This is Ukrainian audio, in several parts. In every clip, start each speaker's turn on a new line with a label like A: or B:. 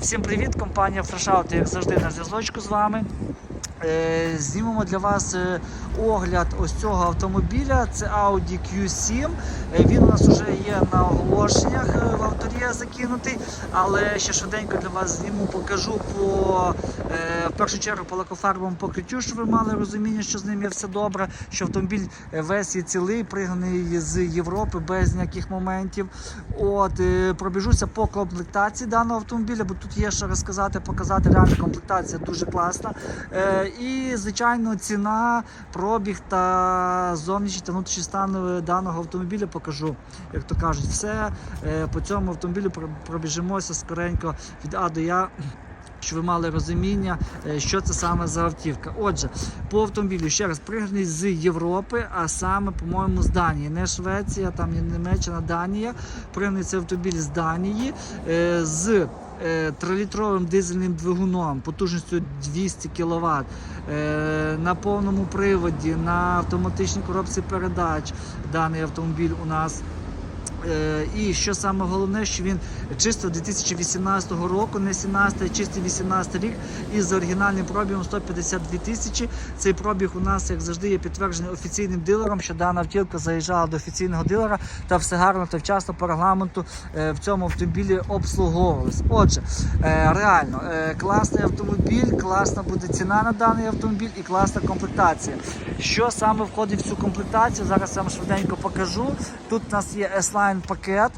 A: Всім привіт, компанія Фрешаут, як завжди, на зв'язочку з вами. Е, Знімемо для вас е, огляд ось цього автомобіля. Це Audi Q7. Е, Він у нас вже є на оголошеннях в авторія закинутий, але ще швиденько для вас зніму, покажу по в першу чергу по лакофарбовому покриттю, щоб ви мали розуміння, що з ним є все добре, що автомобіль е, весь є цілий, пригнаний з Європи без ніяких моментів. От е, пробіжуся по комплектації даного автомобіля, бо тут є що розказати, показати. Реальна комплектація дуже класна. Е, і, звичайно, ціна, пробіг та зовнішній та внутрішній стан даного автомобіля покажу. Як то кажуть, все по цьому автомобілю про- пробіжимося скоренько від А до Я. Щоб ви мали розуміння, е, що це саме за автівка. Отже, по автомобілю ще раз пригнаний з Європи, а саме, по-моєму, з Данії. Не Швеція, там не Німеччина, Данія. Пригнаний цей автомобіль з Данії е, з е, 3-літровим дизельним двигуном потужністю 200 кВт е, на повному приводі, на автоматичній коробці передач. Даний автомобіль у нас. Е, І що саме головне, що він чисто 2018 року, не 17, а чистий 18 рік, із оригінальним пробігом 152 тисячі. Цей пробіг у нас, як завжди, є підтверджений офіційним дилером, що дана автівка заїжджала до офіційного дилера та все гарно та вчасно по регламенту е, в цьому автомобілі обслуговувалось. Отже, е, реально класний автомобіль, класна буде ціна на даний автомобіль і класна комплектація. Що саме входить в цю комплектацію? Зараз я вам швиденько покажу. Тут у нас є S-Line пакет.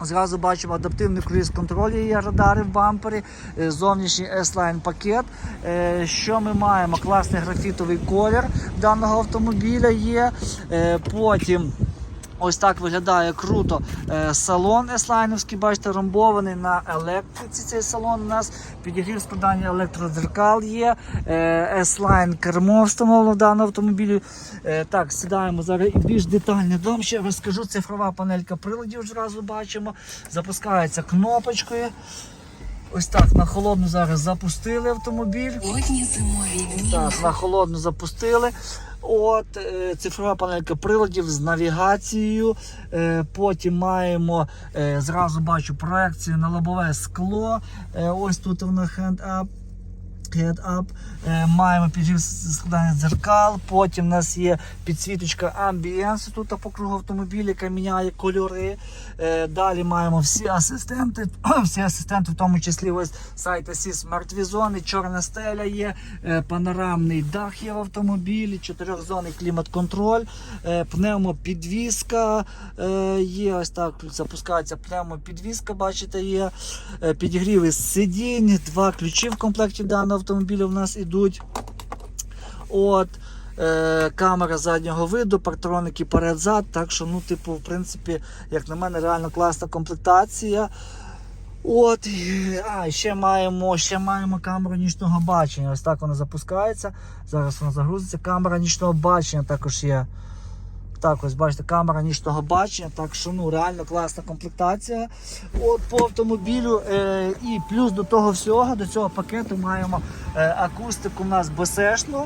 A: Зразу бачимо адаптивний круїз контроль, є радари в бампері, е, зовнішній S-Line пакет. Е, Що ми маємо? Класний графітовий колір даного автомобіля є. Е, Потім ось так виглядає круто е, салон S-Line, бачите, ромбований на електриці. Цей салон у нас підігрів складання електродзеркал є. Е, S-Line кермо встановлено в даному автомобілі. Е, Так, сідаємо зараз і більш детально. Дом ще розкажу. Цифрова панелька приладів зразу бачимо. Запускається кнопочкою. Ось так на холодну зараз запустили автомобіль.
B: Сьогодні зимові.
A: Так, на холодну запустили. От е, цифрова панелька приладів з навігацією. Е, потім маємо е, зразу бачу проекцію на лобове скло. Ось тут воно hand-up. Head-up. Е, маємо піджив складання дзеркал. Потім у нас є підсвіточка амбієнсу тут по кругу автомобіля, яка міняє кольори. Е, далі маємо всі асистенти, всі асистенти, в тому числі ось сайт Assist Smart Vision, чорна стеля є, е, панорамний дах є в автомобілі, чотирьохзонний клімат-контроль, пневмопідвізка є. Ось так запускається пневмопідвізка, бачите, є. Підігріви сидінь, два ключі в комплекті даного автомобіля в нас ідуть. От. Е, камера заднього виду, партроники перед-зад. Так що, ну, типу, в принципі, як на мене, реально класна комплектація. От, а, ще маємо, ще маємо камеру нічного бачення. Ось так вона запускається. Зараз вона загрузиться. Камера нічного бачення також є. Так, ось бачите, камера нічного бачення, так що ну реально класна комплектація от, по автомобілю. Е, і плюс до того всього, до цього пакету маємо е, акустику у нас бесешну,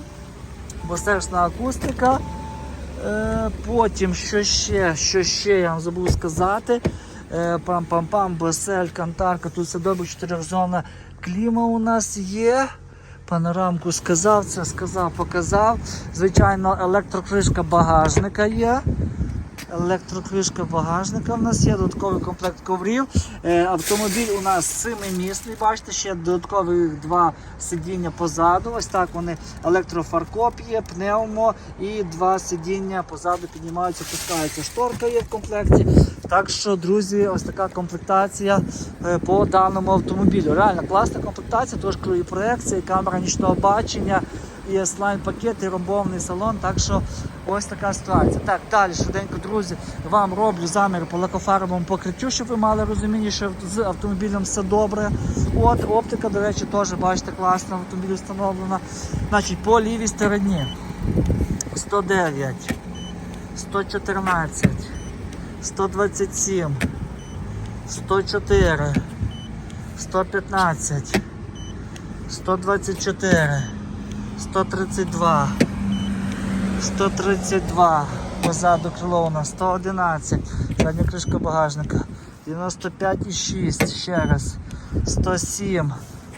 A: бесешна акустика. Е, потім, що ще, що ще я вам забув сказати. Е, пам-пам-пам, BSL, кантарка, тут все добре, чотирьохзонна кліма у нас є. Панорамку сказав, це сказав, показав. Звичайно, електрокришка багажника є. Електрокришка багажника в нас є, додатковий комплект коврів. Е, автомобіль у нас семимісний, бачите, ще додаткові два сидіння позаду. Ось так вони електрофаркоп є, пневмо і два сидіння позаду піднімаються, пускаються. Шторка є в комплекті. Так що, друзі, ось така комплектація е, по даному автомобілю. Реально класна комплектація, тож і проекція, і камера нічного бачення, і S-Line пакет, і ромбовний салон. Так що ось така ситуація. Так, далі швиденько, друзі, вам роблю замір по лакофарбовому покриттю, щоб ви мали розуміння, що з автомобілем все добре. От оптика, до речі, теж бачите, класна в автомобілі встановлена. Значить, по лівій стороні 109, 114. 127, 104, 115, 124, 132, 132, позаду крило у нас 111, задня кришка багажника, 95,6, ще раз, 107.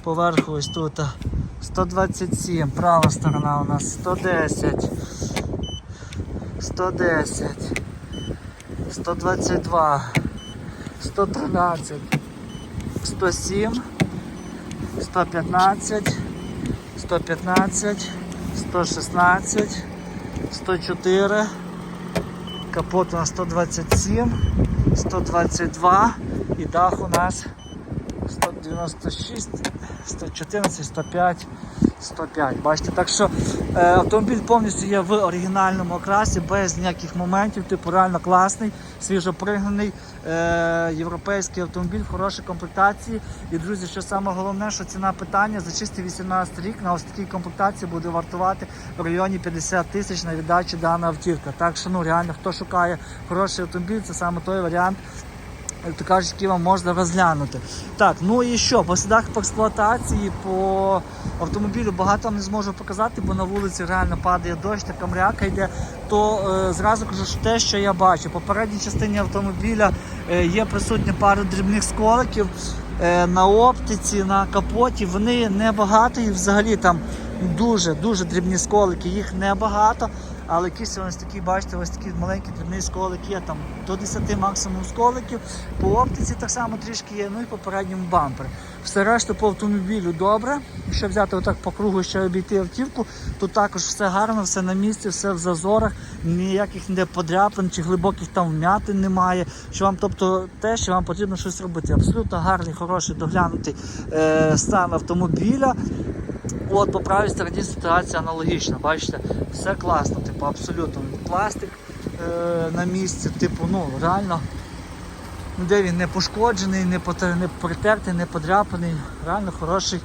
A: Поверху ось тут. 127. Права сторона у нас 110. 110. 122. 113. 107. 115. 115. 116. 104. Капот у нас 127. 122 і дах у нас 196, 114, 105, 105. Бачите, так що автомобіль повністю є в оригінальному окрасі, без ніяких моментів, типу реально класний, свіжопригнаний е, європейський автомобіль, в хорошій комплектації. І друзі, що саме головне, що ціна питання за чистий 18 рік на ось такій комплектації буде вартувати в районі 50 тисяч на віддачу дана автівка. Так що ну реально, хто шукає хороший автомобіль, це саме той варіант як то кажуть, які вам можна розглянути. Так, ну і що, по слідах по експлуатації, по автомобілю багато вам не зможу показати, бо на вулиці реально падає дощ, така мряка йде. То е, зразу кажу, що те, що я бачу, по передній частині автомобіля е, є присутня пара дрібних сколиків. Е, на оптиці, на капоті вони небагато і взагалі там дуже дуже дрібні сколики, їх небагато. Але якісь ось такі, бачите, ось такі маленькі дрібний сколик є там до 10 максимум сколиків. По оптиці так само трішки є, ну і по передньому бампері. Все решта по автомобілю добре. Якщо взяти отак по кругу ще обійти автівку, то також все гарно, все на місці, все в зазорах, ніяких ніде подряпин чи глибоких там вмятин немає. Що вам, тобто, те, що вам потрібно щось робити. Абсолютно гарний, хороший, доглянутий е, стан автомобіля. От по правій стороні ситуація аналогічна, бачите, все класно, типу, абсолютно. Пластик е, на місці, типу, ну реально, ніде він не пошкоджений, не, притертий, не подряпаний. Реально хороший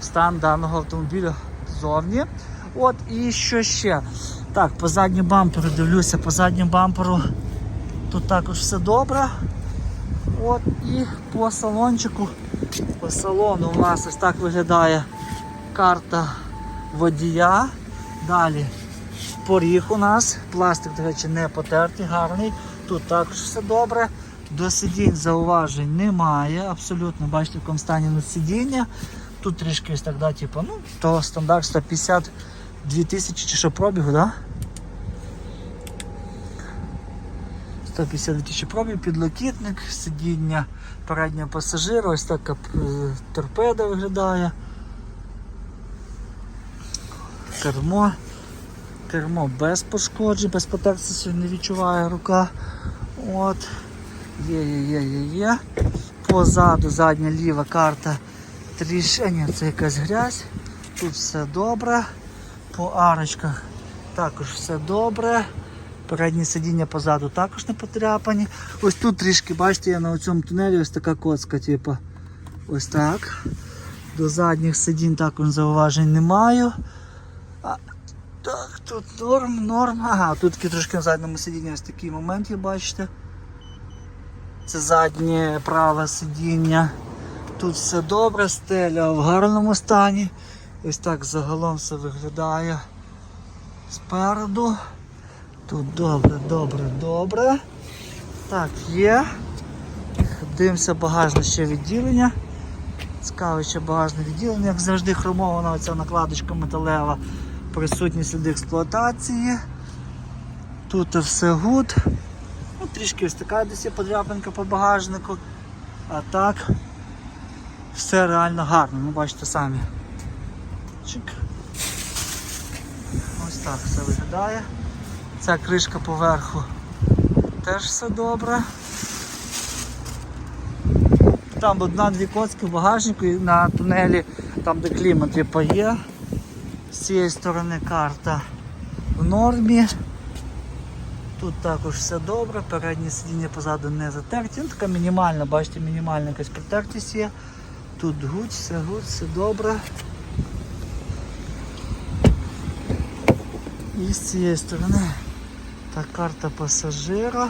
A: стан даного автомобіля ззовні. От і що ще? Так, по задньому бамперу дивлюся, по задньому бамперу тут також все добре. От і по салончику, по салону у нас ось так виглядає карта водія. Далі поріг у нас. Пластик, до речі, не потертий, гарний. Тут також все добре. До сидінь зауважень немає. Абсолютно, бачите, в якому стані на сидіння. Тут трішки ось так, да, типу, ну, то стандарт 152 тисячі чи що пробігу, да? 152 тисячі пробігу, підлокітник, сидіння переднього пасажира, ось така е, торпеда виглядає. Кермо. Кермо без пошкоджень, без потертості не відчуває рука. От. Є, є, є, є, є. Позаду задня ліва карта трішки. Ні, це якась грязь. Тут все добре. По арочках також все добре. Передні сидіння позаду також не потряпані. Ось тут трішки, бачите, я на цьому тунелі ось така коцка, типу. Ось так. До задніх сидінь також зауважень не маю. Так, тут норм, норм. Ага, тут трошки на задньому сидінні ось такий момент є, бачите. Це заднє праве сидіння. Тут все добре, стеля в гарному стані. Ось так загалом все виглядає спереду. Тут добре, добре, добре. Так, є. Дивимося багажне ще відділення. Цікаве ще багажне відділення, як завжди хромована оця накладочка металева, присутні сліди експлуатації. Тут все гуд. Ну, трішки ось така десь є подряпинка по багажнику. А так все реально гарно, ну бачите самі. Чик. Ось так все виглядає. Ця кришка поверху теж все добре. Там одна-дві коцки в багажнику і на тунелі, там де клімат є. З цієї сторони карта в нормі. Тут також все добре, переднє сидіння позаду не затерті. Ну, така мінімальна, бачите, мінімальна якась протертість є. Тут гудь, все гудь, все добре. І з цієї сторони та карта пасажира,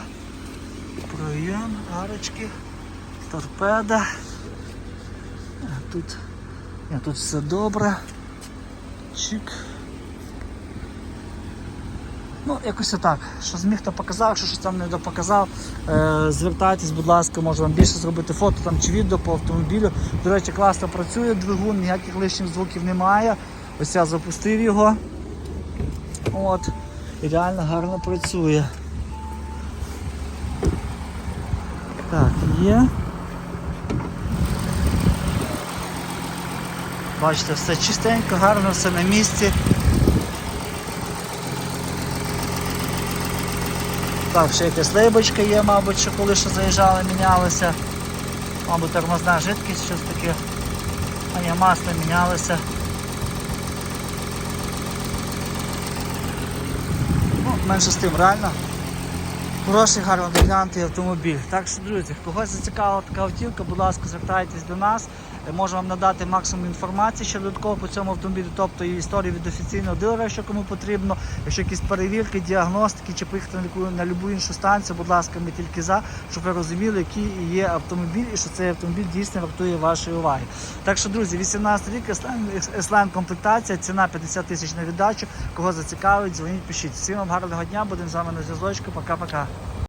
A: проєм, арочки, торпеда. Тут, тут все добре. Чик. Ну, якось отак. Що зміг, то показав, якщо щось там не допоказав, е, звертайтесь, будь ласка, можу вам більше зробити фото там чи відео по автомобілю. До речі, класно працює двигун, ніяких лишніх звуків немає. Ось я запустив його. От. І реально гарно працює. Так, є. Бачите, все чистенько, гарно, все на місці. Так, ще якась лейбочка є, мабуть, що коли ще заїжджали, мінялися. Мабуть, тормозна жидкість, щось таке. А ні, масло мінялося. Ну, менше з тим, реально. Хороший, гарно автомобіль. Так що, друзі, когось зацікавила така автівка, будь ласка, звертайтесь до нас. Можу вам надати максимум інформації ще додатково по цьому автомобілю, тобто і історію від офіційного дилера, що кому потрібно. Якщо якісь перевірки, діагностики чи поїхати на яку на любу іншу станцію, будь ласка, ми тільки за, щоб ви розуміли, який є автомобіль і що цей автомобіль дійсно вартує вашої уваги. Так що, друзі, 18 рік S-Line комплектація, ціна 50 тисяч на віддачу. Кого зацікавить, дзвоніть, пишіть. Всім вам гарного дня, будемо з вами на зв'язочку. Пока-пока.